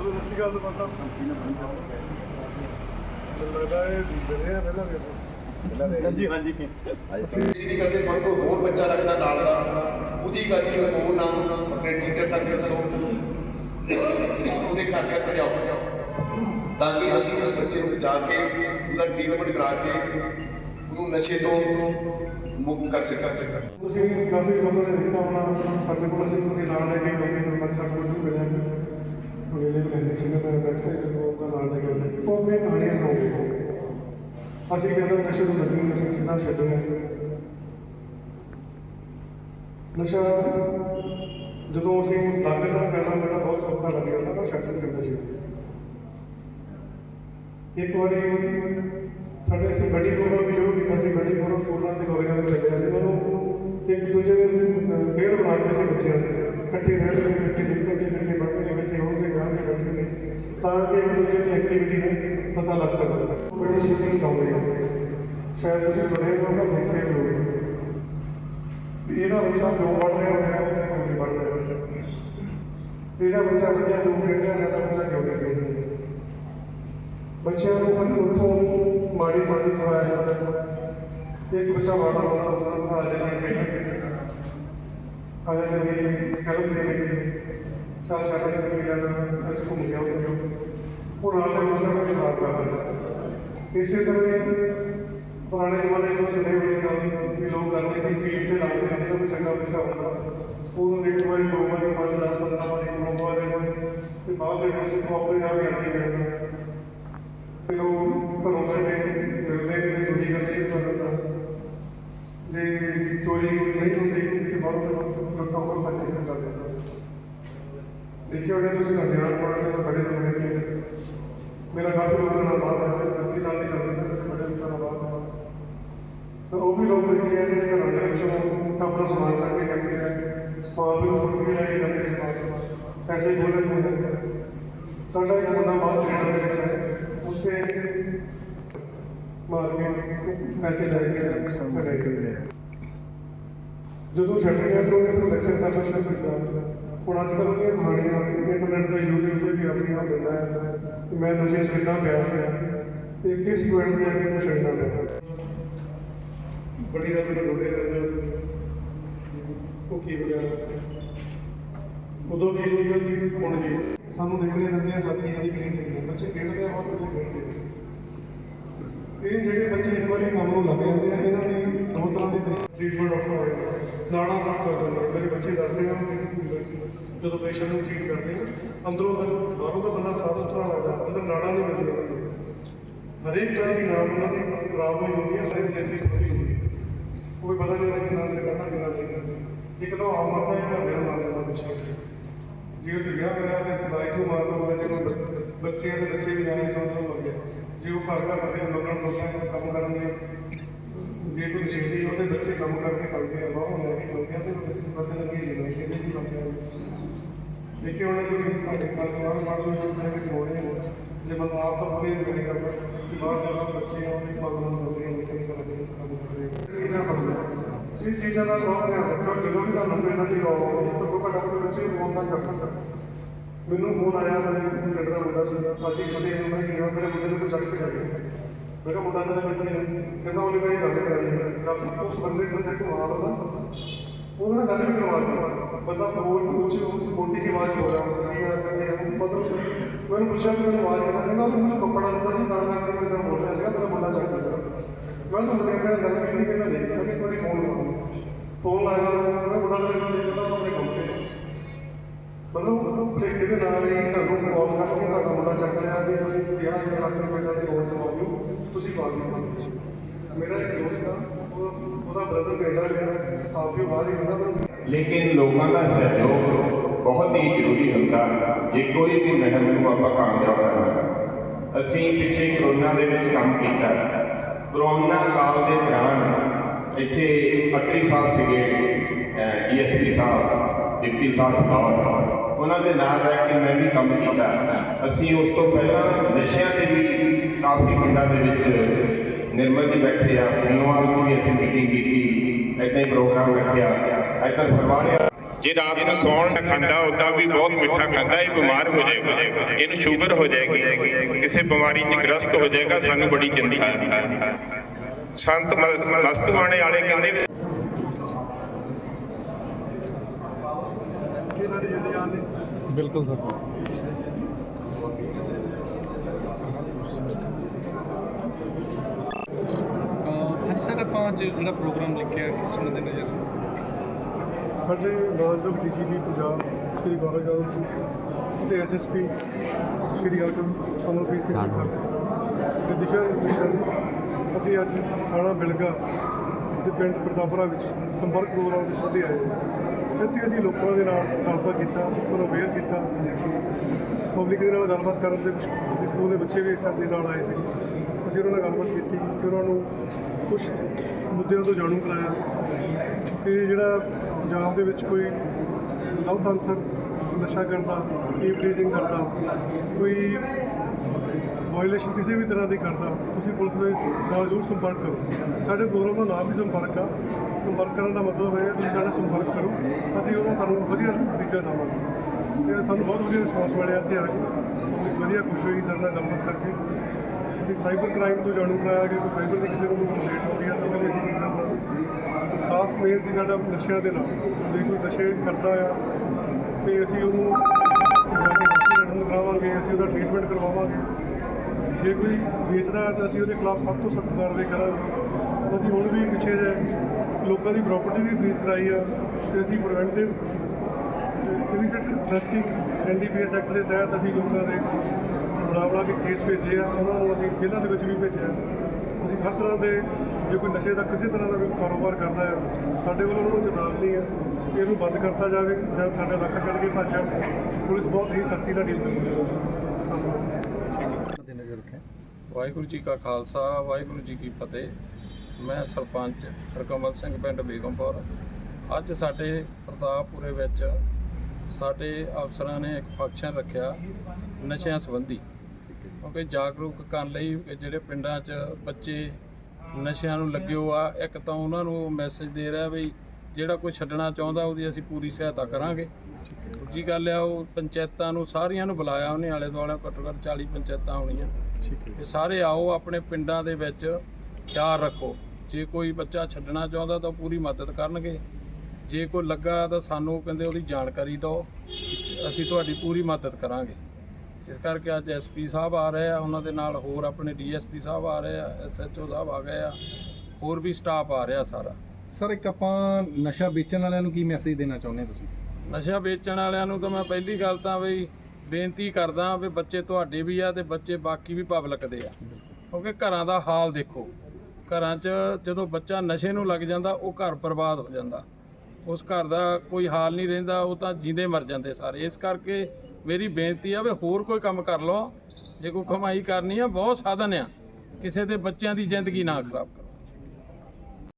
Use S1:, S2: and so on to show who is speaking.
S1: Hello ਸਤਿ ਸ਼੍ਰੀ ਅਕਾਲ ਸਰਪੰਚ ਸਾਹਿਬ ਲੱਗਦਾ ਇਹ ਜਿਹੜੇ ਆ ਪਹਿਲਾਂ ਵੀ ਹਾਂਜੀ ਹਾਂਜੀ।
S2: ਤੁਸੀਂ ਨਹੀਂ ਕਰਦੇ ਤੁਹਾਨੂੰ ਕੋਈ ਹੋਰ ਬੱਚਾ ਲੱਗਦਾ ਨਾਲ ਦਾ। ਉਹਦੀ ਗੱਲ ਹੀ ਕੋਈ ਹੋਰ ਨਾਮ ਆਪਣੇ ਟੀਚਰ ਤੱਕ ਦੱਸੋ। ਉਹਦੇ ਘਰ ਤੱਕ ਜਾਓ ਤਾਂ ਕਿ ਅਸੀਂ ਉਸ ਬੱਚੇ ਨੂੰ ਬਚਾ ਕੇ ਉਹਦਾ ਟ੍ਰੀਟਮੈਂਟ ਕਰਾ ਕੇ ਉਹਨੂੰ ਨਸ਼ੇ ਤੋਂ ਮੁਕਤ ਕਰ ਸਕਾਂਗੇ
S1: ਤੁਸੀਂ ਕਾਫੀ ਲੋਕਾਂ ਨੇ ਦੇਖਿਆ ਹੋਣਾ ਸਾਡੇ ਕੋਲ ਅਸੀਂ ਤੁਹਾਡੇ ਨਾਲ ਲੈ ਕੇ ਗਏ ਮਤ ਸਾਡੇ ਕੋਲ ਨਹੀਂ ਮਿਲਿਆ। ਵੇਲੇ ਵੇਲੇ ਸੀਗਾ, ਮੈਂ ਬੈਠਾ ਹੀ ਲੋਕਾਂ ਨਾਲ ਲੈ ਕੇ ਉਹ ਮੈਂ ਕਹਾਣੀਆਂ ਸੁਣਾਉਂਦੇ ਅਸੀਂ ਜਦੋਂ ਨਸ਼ੇ ਨੂੰ ਲੱਗੇ ਅਸੀਂ ਕਿੰਨਾ ਛੱਡਿਆ ਨਸ਼ਾ ਜਦੋਂ ਅਸੀਂ ਲੱਗ ਨਾ ਕਰਨਾ ਮੇਰਾ ਬਹੁਤ ਸੌਖਾ ਲੱਗਿਆ ਹੁੰਦਾ ਪਰ ਛੱਡ ਨਹੀਂ ਹੁੰਦਾ ਸੀ ਇੱਕ ਵਾਰੀ ਸਾਡੇ ਅਸੀਂ ਵੱਡੀ ਪ੍ਰੋਗਰਾਮ ਵੀ ਸ਼ੁਰੂ ਕੀਤਾ ਸੀ ਵੱਡੀ ਪ੍ਰੋਗਰਾਮ ਫੋਨਾਂ ਤੇ ਗੋਰਿਆਂ ਵਿੱਚ ਲੱਗਿਆ ਸੀ ਉਹਨੂੰ ਇੱਕ ਦੂਜੇ ਦੇ ਫੇਰ ਬਣਾ ਕੇ ਸੀ ਬੱਚਿਆਂ ਦੇ ਇਕੱਠੇ ਰਹਿਣਗੇ ਇਕੱਠੇ ਦੇਖਣਗੇ ਇਕੱਠੇ ਪੜ੍ਹਨਗੇ ਇਕੱਠੇ ਹੋਣਗੇ ਜਾਣਗੇ ਬੈਠਣਗੇ ਤਾਂ ਕਿ ਇੱਕ ਦੂਜੇ ਦੀ ਐਕਟੀਵਿਟੀ ਦਾ ਪਤਾ ਲੱਗ ਸਕਦਾ। ਬੜੀ ਸ਼ੀਸ਼ੀ ਲਾਉਂਦੇ ਆ ਸ਼ਾਇਦ ਤੁਸੀਂ ਸੁਣਿਆ ਹੋਗਾ ਦੇਖਿਆ ਵੀ ਹੋਵੇ ਵੀ ਇਹਦਾ ਬੱਚਾ ਕਿਉਂ ਪੜ੍ਹ ਰਿਹਾ ਮੇਰਾ ਬੱਚਾ ਕਿਉਂ ਨਹੀਂ ਪੜ੍ਹ ਰਿਹਾ। ਇਹਦਾ ਬੱਚਾ ਵਧੀਆ ਲੋਕ ਖੇਡਿਆ ਮੇਰਾ ਬੱਚਾ ਕਿਉਂ ਨਹੀਂ ਖੇਡ ਰਿਹਾ। ਬੱਚਿਆਂ ਨੂੰ ਫਿਰ ਉੱਥੋਂ ਮਾੜੀ ਸਾਡੀ ਸਵਾਇਆ ਜਾਂਦਾ ਹੈ। ਇੱਕ ਬੱਚਾ ਮਾੜਾ ਹੁੰਦਾ ਉਹਦਾ ਆ ਜਾਈਏ ਖੇਡਣ ਆ ਜਾਈਏ ਫਿਲਮ ਦੇ ਲਈ ਸਾਲ ਸਾਡੇ ਕੋਲ ਕੀ ਅੱਜ ਘੁੰਮ ਗਿਆ ਉਹਦੇ ਉਹ ਨਾਲ ਦੇ ਦੂਸਰੇ ਨੂੰ ਵੀ ਕਰ ਦਿੰਦਾ ਇਸੇ ਤਰ੍ਹਾਂ ਪੁਰਾਣੇ ਜ਼ਮਾਨੇ ਤੋਂ ਸੁਣੇ ਹੋਏ ਗੱਲ ਵੀ ਲੋਕ ਕਰਦੇ ਸੀ ਫੀਲਡ ਤੇ ਲਾਉਂਦੇ ਸੀ ਕੋਈ ਚੰਗਾ ਪਿੱਛਾ ਹੁੰਦਾ, ਉਹਨੂੰ ਇੱਕ ਵਾਰੀ, ਦੋ ਵਾਰੀ, ਪੰਜ, ਦਸ, ਪੰਦਰਾਂ ਵਾਰੀ ਘੁੰਮਵਾ ਦੇਣਾ ਤੇ ਬਾਅਦ ਦੇ ਵਿੱਚ ਉਹ ਆਪਣੇ ਆਪ ਹੀ ਅੱਗੇ ਜਾਂਦਾ ਫਿਰ ਉਹ ਘਰੋਂ ਪੈਸੇ ਮਿਲਦੇ ਨੇ ਤੇ ਚੋਰੀ ਕਰਦੇ ਹੀ ਕਰ ਦਿੰਦਾ ਜੇ ਚੋਰੀ ਨਹੀਂ ਹੁੰਦੀ ਤੇ ਬਹੁਤ ਲੋਕਾਂ ਕੋਲ ਬੱਚੇ ਕਰ ਦਿੰਦਾ ਦੇਖਿਓ ਜੇ ਤੁਸੀਂ ਹਰਿਆਣਾ ਪੜ੍ਹਦੇ ਤਾਂ ਬੜੇ ਲੋਕ ਹੈਗੇ ਮੇਰਾ ਕਾਫੀ ਲੋਕਾਂ ਨਾਲ ਬਾਤ ਹੈ 30 ਸਾਲ ਦੀ ਸਰਵਿਸ ਹੈ ਤੇ ਬੜੇ ਲੋਕਾਂ ਨਾਲ ਬਾਤ ਹੈ ਤਾਂ ਉਹ ਵੀ ਲੋਕ ਦੇਖਦੇ ਆ ਜਿਹੜੇ ਘਰਾਂ ਦੇ ਵਿੱਚੋਂ ਆਪਣਾ ਸਮਾਨ ਚੱਕ ਕੇ ਜਾਂਦੇ ਆ ਮਾਂ ਪਿਓ ਨੂੰ ਵੀ ਲੈ ਕੇ ਜਾਂਦੇ ਸਮਾਨ ਪੈਸੇ ਖੋਲ੍ਹਣ ਨੂੰ ਜਾਂਦੇ ਸਾਡਾ ਇੱਕ ਮੁੰਡਾ ਬਾਹਰ ਕੈਨੇਡਾ ਦੇ ਵਿੱਚ ਹੈ ਉੱਥੇ ਮਾਰ ਕੇ ਪੈਸੇ ਲੈ ਕੇ ਚਲੇ ਗਏ ਜਦੋਂ ਛੱਡ ਗਿਆ ਤਾਂ ਉਹਨੇ ਫਿਰ ਲੈਕਚਰ ਕਰਨਾ ਸ਼ੁਰੂ ਕੀਤਾ ਹੁਣ ਅੱਜ ਕੱਲ੍ਹ ਉਹਦੀਆਂ ਕਹਾਣੀਆਂ ਇੰਟਰਨੈਟ ਤੇ YouTube ਤੇ ਵੀ ਆਪਣੀਆਂ ਦਿੰਦਾ ਹੈ ਕਿ ਮੈਂ ਨਸ਼ੇ 'ਚ ਕਿੱਦਾਂ ਪਿਆ ਸੀ ਤੇ ਕਿਸ ਪੁਆਇੰਟ ਤੇ ਆ ਕੇ ਮੈਂ ਛੱਡਣਾ ਪਿਆ? ਬੜੀ ਦਾ ਮੈਨੂੰ ਲੋੜੇ ਕਰਨਾ ਸੀ ਉਹ ਕੀ ਵਗੈਰਾ ਉਦੋਂ ਵੀ ਲੀਗਲ ਸੀ, ਹੁਣ ਵੀ। ਸਾਨੂੰ ਦੇਖਣੇ ਪੈਂਦੇ ਆ ਸਾਡੀ ਇਹਦੀ ਕਲੀਨ ਬੱਚੇ ਖੇਡਦੇ ਆ, ਬਹੁਤ ਵਧੀਆ ਖੇਡਦੇ ਆ। ਇਹ ਜਿਹੜੇ ਬੱਚੇ ਇੱਕ ਵਾਰੀ ਕੰਮ ਨੂੰ ਲੱਗ ਜਾਂਦੇ ਆ, ਇਹਨਾਂ ਦੀ ਦੋ ਤਰ੍ਹਾਂ ਦੀ ਟ੍ਰੀਟਮੈਂਟ ਔਖਾ ਹੋਏਗਾ ਨਾੜਾਂ ਤੱਕ ਕਰ ਜਾਂਦੇ ਆ। ਮੇਰੇ ਬੱਚੇ ਦੱਸਦੇ ਆ ਕਿ ਜਦੋਂ ਪੇਸ਼ੈਂਟ ਨੂੰ ਟ੍ਰੀਟ ਕਰਦੇ ਆ, ਅੰਦਰੋਂ ਦਾ ਬਾਹਰੋਂ ਦਾ ਬੰਦਾ ਸਾਫ਼ ਸੁਥਰਾ ਲੱਗਦਾ, ਅੰਦਰ ਨਾੜਾਂ ਨਹੀਂ ਮਿਲਦੀਆਂ ਮੈਨੂੰ ਹਰੇਕ ਤਰ੍ਹਾਂ ਦੀ ਨਾੜ ਉਹਨਾਂ ਦੀ ਖਰਾਬ ਹੋਈ ਹੁੰਦੀ ਹੈ ਸਾਰੇ ਦੀ ਜ਼ਿੰਦਗੀ ਥੋੜੀ ਹੁੰਦੀ ਹੈ ਕੋਈ ਪਤਾ ਨਹੀਂ ਲੱਗਦਾ ਕਿੰਨਾ ਦੇ ਕਰਨਾ ਕਿੰਨਾ ਨਹੀਂ ਕਰਨਾ ਇੱਕ ਤਾਂ ਆਮ ਮਰਦਾ ਹੈ, ਘਰ ਦੇ ਨੂੰ ਮਾਰ ਦਿੰਦਾ ਪਿੱਛੇ। ਜੇ ਉਹ ਵਿਆਹ ਹੋਇਆ ਤੇ ਵਾਈਫ ਨੂੰ ਮਾਰ ਲਊਗਾ ਜੇ ਕੋਈ ਬੱਚ- ਬੱਚੇ ਆ ਤੇ ਬੱਚੇ ਵੀ ਨਾਲ ਹੀ ਸਮਝਣ ਲੱਗ ਗਏ ਜੇ ਉਹ ਘਰ ਘਰ ਕਿਸੇ ਨੂੰ ਲੱਗਣ ਲੋਕਾਂ ਕੰਮ ਕਰਨ ਲਈ ਜੇ ਕੋਈ ਨਸ਼ੇੜੀ ਉਹਦੇ ਬੱਚੇ ਕੰਮ ਕਰਕੇ ਕਰਦੇ ਆ, ਬਾਹਰੋਂ ਲੈ ਕੇ ਕਰਦੇ ਆ ਤੇ ਪਤਾ ਲੱਗੀ ਸੀ ਨਹੀਂ ਕਿਹਦੇ ਜੀ ਕੰਮ ਕਰਦੇ ਦੇਖਿਓ ਤੁਸੀਂ ਤੁਹਾਡੇ ਘਰ ਦੇ ਬਾਹਰ ਬਾਹਰ ਵਿੱਚ ਕਿਤੇ ਹੋਣੇ ਹੋ। ਜੇ ਬੰਦਾ ਆਪ ਤਾਂ ਵਧੀਆ ਨਹੀਂ ਕਰਦਾ, ਕਿ ਬਾਹਰ ਜਾ ਬੱਚੇ ਆ, ਉਹਦੇ ਮਗਰ ਨੂੰ ਲੱਗਦੇ ਨਿਕਲ ਨਿਕਲ ਕੇ ਕੰਮ ਕਰਦੇ ਆ। ਚੀਜ਼ਾਂ ਪੜਦਾ ਇਹ ਚੀਜ਼ਾਂ ਦਾ ਬਹੁਤ ਧਿਆਨ ਰੱਖੋ ਜਦੋਂ ਵੀ ਤੁਹਾਨੂੰ ਇਹਨਾਂ ਦੀ ਕਾਲ ਆਉਂਦੀ ਹੈ ਘੱਟੋ ਘੱਟ ਆਪਣੇ ਬੱਚੇ ਫੋਨ ਨਾ ਕਰਨਾ ਮੈਨੂੰ ਫੋਨ ਆਇਆ ਮੇਰੇ ਪਿੰਡ ਦਾ ਮੁੰਡਾ ਸੀ ਅਸੀਂ ਕਿਤੇ ਨੂੰ ਮੈਂ ਕਿਹਾ, ਮੇਰੇ ਮੁੰਡੇ ਨੂੰ ਕੋਈ ਚੱਕ ਕੇ ਲੱਗੇ ਮੈਂ ਕਿਹਾ, ਮੁੰਡਾ ਤੇਰਾ ਕਿੱਥੇ ਹੈ? ਕਹਿੰਦਾ, ਉਹਨੇ ਮੇਰੀ ਗੱਲ ਕਰਾਈ ਹੈ। ਜਦ ਉਸ ਬੰਦੇ ਦਾ ਦੇਖੋ ਹਾਲ ਉਹਦਾ ਉਹਦੇ ਨਾਲ ਗੱਲ ਵੀ ਕਰਵਾ ਦਿੱਤੀ ਬੰਦਾ ਬੋਲ ਉੱਚ ਮੋਟੀ ਜਿਹੀ ਆਵਾਜ਼ ਬੋਲ ਰਿਹਾ ਕੀ ਆ ਕਰਦੇ ਆ ਮਤਲਬ ਮੈਨੂੰ ਪੁੱਛਿਆ ਕਿ ਮੈਨੂੰ ਆਵਾਜ਼ ਕਿਹਦਾ ਕਹਿੰਦਾ ਤੂੰ ਮੈਨੂੰ ਕੱਪੜਾ ਦਿੱਤਾ ਸੀ ਤਾਂ ਕਰਕੇ ਮੈਂ ਤਾਂ ਬੋਲ ਰਿਹਾ ਸੀਗਾ, ਤੇਰਾ ਮੁੰਡਾ ਚੱਕ ਲਿਆ ਮੈਂ ਤਾਂ ਮੁੰਡੇ ਨਾਲ ਗੱਲ ਕੀਤੀ ਕਹਿੰਦਾ ਨਹੀਂ ਮੈਂ ਕਿਹਾ ਇੱਕ ਵਾਰੀ ਫੋਨ ਲਾਉਂਗਾ ਫੋਨ ਲਾਇਆ, ਮੈਂ ਮੁੰਡਾ ਦਾ ਕਹਿੰਦਾ ਆਪਣੇ ਮਤਲਬ ਠੇਕੇ ਦੇ ਨਾਲ ਹੀ ਤੁਹਾਨੂੰ ਕਾਲ ਕਰਕੇ ਤੁਹਾਡਾ ਮੁੰਡਾ ਚੱਕ ਲਿਆ ਸੀ, ਤੁਸੀਂ 50000 ਲੱਖ ਰੁਪਏ ਸਾਡੇ ਲੋਨ ਜਮਾ ਦਿਓ, ਤੁਸੀਂ ਪਾ ਦਿਓ। ਮੇਰਾ ਇੱਕ ਦੋਸਤ ਆ ਉਹਦਾ ਬ੍ਰਦਰ ਕੈਨੇਡਾ ਗਿਆ, ਆਪ ਵੀ ਬਾਹਰ ਹੀ ਰਹਿੰਦਾ
S3: ਲੇਕਿਨ ਲੋਕਾਂ ਦਾ ਸਹਿਯੋਗ ਬਹੁਤ ਹੀ ਜ਼ਰੂਰੀ ਹੁੰਦਾ, ਜੇ ਕੋਈ ਵੀ ਮਹਿਮ ਨੂੰ ਆਪਾਂ ਕਾਮਯਾਬ ਕਰਨਾ ਅਸੀਂ ਪਿੱਛੇ ਕਰੋਨਾ ਦੇ ਵਿੱਚ ਕੰਮ ਕੀਤਾ। ਕਰੋਨਾ ਕਾਲ ਦੇ ਦੌਰਾਨ ਇੱਥੇ ਅਤਰੀ ਸਾਹਿਬ ਸੀਗੇ ਡੀਐਸਪੀ ਸਾਹਿਬ, ਡਿਪਟੀ ਸਾਹਿਬ ਬਲੌਰ ਉਹਨਾਂ ਦੇ ਨਾਲ ਰਹਿ ਕੇ ਮੈਂ ਵੀ ਕੰਮ ਕੀਤਾ। ਅਸੀਂ ਉਸ ਤੋਂ ਪਹਿਲਾਂ ਨਸ਼ਿਆਂ ਦੇ ਵੀ ਕਾਫੀ ਪਿੰਡਾਂ ਦੇ ਵਿੱਚ ਨਿਰਮਲ ਜੀ ਬੈਠੇ ਆ। ਨਿਊਵਾਲ ਦੀ ਵੀ ਅਸੀਂ ਮੀਟਿੰਗ ਕੀਤੀ ਏਦਾਂ ਹੀ ਪ੍ਰੋਗਰਾਮ ਰੱਖਿਆ। ਇੱਧਰ ਫਰਵਾੜਿਆ ਜੇ ਰਾਤ ਨੂੰ ਸੌਣ ਦਾ ਖਾਂਦਾ ਉਦਾਂ ਵੀ ਬਹੁਤ ਮਿੱਠਾ ਖਾਂਦਾ ਇਹ ਬਿਮਾਰ ਹੋ ਜਾਏਗਾ। ਇਹਨੂੰ ਸ਼ੂਗਰ ਹੋ ਜਾਏਗੀ। ਕਿਸੇ ਬਿਮਾਰੀ 'ਚ ਗ੍ਰਸਤ ਹੋ ਜਾਏਗਾ ਸਾਨੂੰ ਬੜੀ ਚਿੰਤਾ ਹੈ। ਸੰਤ ਮਸਤਵਾਣੇ ਵਾਲੇ ਕਹਿੰਦੇ
S1: ਨੇ
S4: ਬਿਲਕੁਲ ਸਰ। ਸਰ ਆਪਾਂ ਅੱਜ ਜਿਹੜਾ ਪ੍ਰੋਗਰਾਮ ਲਿਖਿਆ ਕਿਸ ਤਰ੍ਹਾਂ ਦੇ ਨਜ਼ਰ ਸੇ?
S1: ਸਾਡੇ ਮਾਨਯੋਗ ਡੀਜੀਪੀ ਪੰਜਾਬ ਸ਼੍ਰੀ ਗੌਰਵ ਯਾਦਵ ਜੀ ਅਤੇ ਐਸਐਸਪੀ ਸ਼੍ਰੀ ਹਰਕਮ ਕਮਲਪ੍ਰੀਤ ਸਿੰਘ ਜੀ ਦੇ ਦਿਸ਼ਾ ਨਿਰਦੇਸ਼ਾਂ ਅਸੀਂ ਅੱਜ ਥਾਣਾ ਬਿਲਗਾ ਦੇ ਪਿੰਡ ਪ੍ਰਤਾਪਰਾ ਵਿੱਚ ਸੰਪਰਕ ਪ੍ਰੋਗਰਾਮ ਦੇ ਸੰਬੰਧੀ ਆਏ ਸੀ। ਇੱਥੇ ਅਸੀਂ ਲੋਕਾਂ ਦੇ ਨਾਲ ਗੱਲਬਾਤ ਕੀਤਾ ਲੋਕਾਂ ਨੂੰ ਅਵੇਅਰ ਕੀਤਾ। ਪਬਲਿਕ ਦੇ ਨਾਲ ਗੱਲਬਾਤ ਕਰਨ ਦੇ ਕੁਝ ਸਕੂਲ ਦੇ ਬੱਚੇ ਵੀ ਸਾਡੇ ਨਾਲ ਆਏ ਸੀ। ਅਸੀਂ ਉਹਨਾਂ ਨਾਲ ਗੱਲਬਾਤ ਕੀਤੀ ਕਿ ਉਹਨਾਂ ਨੂੰ ਕੁਝ ਮੁੱਦਿਆਂ ਤੋਂ ਜਾਣੂ ਕਰਾਇਆ। ਕਿ ਜਿਹੜਾ ਪੰਜਾਬ ਦੇ ਵਿੱਚ ਕੋਈ ਗਲਤ ਅਨਸਰ ਨਸ਼ਾ ਕਰਦਾ ਈ ਫਰੀਜ਼ਿੰਗ ਕਰਦਾ, ਕੋਈ ਵਾਇਲੇਸ਼ਨ ਕਿਸੇ ਵੀ ਤਰ੍ਹਾਂ ਦੀ ਕਰਦਾ, ਤੁਸੀਂ ਪੁਲਿਸ ਦੇ ਨਾਲ ਜ਼ਰੂਰ ਸੰਪਰਕ ਕਰੋ। ਸਾਡੇ ਪ੍ਰੋਗਰਾਮ ਦਾ ਨਾਮ ਵੀ ਸੰਪਰਕ ਆ। ਸੰਪਰਕ ਕਰਨ ਦਾ ਮਤਲਬ ਹੈ, ਤੁਸੀਂ ਸਾਡਾ ਸੰਪਰਕ ਕਰੋ। ਅਸੀਂ ਉਹਦਾ ਤੁਹਾਨੂੰ ਵਧੀਆ ਨਤੀਜਾ ਦੇਵਾਂਗੇ। ਤੇ ਸਾਨੂੰ ਬਹੁਤ ਵਧੀਆ ਰਿਸਪੌਂਸ ਮਿਲਿਆ ਇੱਥੇ ਆ ਕੇ। ਬਹੁਤ ਵਧੀਆ ਖੁਸ਼ ਹੋਈ ਸਾਡੇ ਨਾਲ ਗੱਲਬਾਤ ਕਰਕੇ। ਅਸੀਂ ਸਾਈਬਰ ਕ੍ਰਾਈਮ ਤੋਂ ਜਾਣੂ ਕਰਾਇਆ ਕਿ ਕੋਈ ਸਾਈਬਰ ਦੀ ਕਿਸੇ ਨੂੰ ਕੋਈ ਕੰਪਲੇਂਟ ਹੁੰਦੀ ਹੈ ਤਾਂ ਉਹਦੇ ਲਈ ਅਸੀਂ ਕੀ ਕਰਨਾ? ਖਾਸ ਮੇਨ ਸੀ ਸਾਡਾ ਨਸ਼ਿਆਂ ਦੇ ਨਾਲ। ਜੇ ਕੋਈ ਨਸ਼ੇ ਕਰਦਾ ਆ, ਤੇ ਅਸੀਂ ਉਹਨੂੰ ਜਾ ਕਰਾਵਾਂਗੇ ਅਸੀਂ ਉਹਦਾ ਟ੍ਰੀਟਮੈਂਟ ਕਰਵਾਵਾਂਗੇ। ਜੇ ਕੋਈ ਵੇਚਦਾ ਹੈ ਤਾਂ ਅਸੀਂ ਉਹਦੇ ਖਿਲਾਫ ਸਖਤ ਤੋਂ ਸਖਤ ਕਾਰਵਾਈ ਕਰਾਂਗੇ। ਅਸੀਂ ਹੁਣ ਵੀ ਪਿੱਛੇ ਜੇ ਲੋਕਾਂ ਦੀ ਪ੍ਰਾਪਰਟੀ ਵੀ ਫਰੀਜ਼ ਕਰਾਈ ਆ, ਤੇ ਅਸੀਂ preventive illicit trafficking NDPS act ਦੇ ਤਹਿਤ ਅਸੀਂ ਲੋਕਾਂ ਦੇ ਬਣਾ ਬਣਾ ਕੇਸ ਭੇਜੇ ਆ, ਉਹਨਾਂ ਨੂੰ ਅਸੀਂ ਜੇਲ੍ਹਾਂ ਦੇ ਵਿੱਚ ਵੀ ਭੇਜਿਆ। ਅਸੀਂ ਹਰ ਤਰ੍ਹਾਂ ਦੇ ਜੇ ਕੋਈ ਨਸ਼ੇ ਦਾ ਕਿਸੇ ਤਰ੍ਹਾਂ ਦਾ ਵੀ ਕਾਰੋਬਾਰ ਕਰਦਾ ਹੈ ਸਾਡੇ ਵੱਲੋਂ ਉਹਨਾਂ ਉਹਨੂੰ ਚੇਤਾਵਨੀ ਹੈ ਕਿ ਇਹਨੂੰ ਬੰਦ ਕਰਤਾ ਜਾਵੇ ਜਾਂ ਸਾਡਾ ਇਲਾਕਾ ਛੱਡ ਕੇ ਭੱਜ ਜਾਣ। ਪੁਲਿਸ ਬਹੁਤ ਹੀ ਸਖਤੀ ਨਾਲ ਡੀਲ ਕਰੂਗੀ ਧੰਨਵਾਦ।
S4: ਦੇ ਨਜ਼ਰ ਰੱਖੇ
S5: ਵਾਹਿਗੁਰੂ ਜੀ ਕਾ ਖਾਲਸਾ, ਵਾਹਿਗੁਰੂ ਜੀ ਕੀ ਫਤਿਹ। ਮੈਂ ਸਰਪੰਚ ਹਰਕਮਲ ਸਿੰਘ ਪਿੰਡ ਬੇਗਮਪੁਰ। ਅੱਜ ਸਾਡੇ ਪ੍ਰਤਾਪਪੁਰੇ ਵਿੱਚ ਸਾਡੇ ਅਫਸਰਾਂ ਨੇ ਇੱਕ ਫੰਕਸ਼ਨ ਰੱਖਿਆ ਨਸ਼ਿਆਂ ਸੰਬੰਧੀ। ਕਿਉਂਕਿ ਜਾਗਰੂਕ ਕਰਨ ਲਈ ਜਿਹੜੇ ਪਿੰਡਾਂ 'ਚ ਬੱਚੇ ਨਸ਼ਿਆਂ ਨੂੰ ਲੱਗਿਓ ਆ ਇੱਕ ਤਾਂ ਉਹਨਾਂ ਨੂੰ ਮੈਸੇਜ ਦੇ ਰਿਹਾ ਵੀ ਜਿਹੜਾ ਕੋਈ ਛੱਡਣਾ ਚਾਹੁੰਦਾ ਉਹਦੀ ਅਸੀਂ ਪੂਰੀ ਸਹਾਇਤਾ ਕਰਾਂਗੇ। ਦੂਜੀ ਗੱਲ ਆ ਉਹ ਪੰਚਾਇਤਾਂ ਨੂੰ ਸਾਰੀਆਂ ਨੂੰ ਬੁਲਾਇਆ ਉਹਨੇ ਆਲੇ ਦੁਆਲੇ ਘੱਟੋ ਘੱਟ 40 ਪੰਚਾਇਤਾਂ ਹੋਣੀਆਂ।
S4: ਠੀਕ ਹੈ।
S5: ਇਹ ਸਾਰੇ ਆਓ ਆਪਣੇ ਪਿੰਡਾਂ ਦੇ ਵਿੱਚ ਖਿਆਲ ਰੱਖੋ। ਜੇ ਕੋਈ ਬੱਚਾ ਛੱਡਣਾ ਚਾਹੁੰਦਾ ਤਾਂ ਪੂਰੀ ਮਦਦ ਕਰਨਗੇ। ਜੇ ਕੋਈ ਲੱਗਾ ਤਾਂ ਸਾਨੂੰ ਕਹਿੰਦੇ ਉਹਦੀ ਜਾਣਕਾਰੀ ਦਿਓ। ਅਸੀਂ ਤੁਹਾਡੀ ਪੂਰੀ ਮਦਦ ਕਰਾਂਗੇ। ਇਸ ਕਰਕੇ ਅੱਜ ਐਸਪੀ ਸਾਹਿਬ ਆ ਰਹੇ ਆ ਉਹਨਾਂ ਦੇ ਨਾਲ ਹੋਰ ਆਪਣੇ ਡੀਐਸਪੀ ਸਾਹਿਬ ਆ ਰਹੇ ਆ ਐਸਐਚਓ ਸਾਹਿਬ ਆ ਗਏ ਆ ਹੋਰ ਵੀ ਸਟਾਫ ਆ ਰਿਹਾ ਸਾਰਾ।
S4: ਸਰ ਇੱਕ ਆਪਾਂ ਨਸ਼ਾ ਵੇਚਣ ਵਾਲਿਆਂ ਨੂੰ ਕੀ ਮੈਸੇਜ ਦੇਣਾ ਚਾਹੁੰਦੇ ਤੁਸੀਂ?
S5: ਨਸ਼ਾ ਵੇਚਣ ਵਾਲਿਆਂ ਨੂੰ ਤਾਂ ਮੈਂ ਪਹਿਲੀ ਗੱਲ ਤਾਂ ਬਈ ਬੇਨਤੀ ਕਰਦਾ ਵੀ ਬੱਚੇ ਤੁਹਾਡੇ ਵੀ ਆ ਤੇ ਬੱਚੇ ਬਾਕੀ ਵੀ ਪਬਲਿਕ ਦੇ ਆ। ਕਿਉਂਕਿ ਘਰਾਂ ਦਾ ਹਾਲ ਦੇਖੋ ਘਰਾਂ 'ਚ ਜਦੋਂ ਬੱਚਾ ਨਸ਼ੇ ਨੂੰ ਲੱਗ ਜਾਂਦਾ ਉਹ ਘਰ ਬਰਬਾਦ ਹੋ ਜਾਂਦਾ। ਉਸ ਘਰ ਦਾ ਕੋਈ ਹਾਲ ਨਹੀਂ ਰਹਿੰਦਾ, ਉਹ ਤਾਂ ਜਿੰਦੇ ਮਰ ਜਾਂਦੇ ਸਾਰੇ। ਇਸ ਕਰਕੇ ਮੇਰੀ ਬੇਨਤੀ ਆ ਵੀ ਹੋਰ ਕੋਈ ਕੰਮ ਕਰ ਲਓ। ਜੇ ਕੋਈ ਕਮਾਈ ਕਰਨੀ ਆ, ਬਹੁਤ ਸਾਧਨ ਆ। ਕਿਸੇ ਦੇ ਬੱਚਿਆਂ ਦੀ ਜ਼ਿੰਦਗੀ ਨਾ ਖਰਾਬ ਕਰੋ।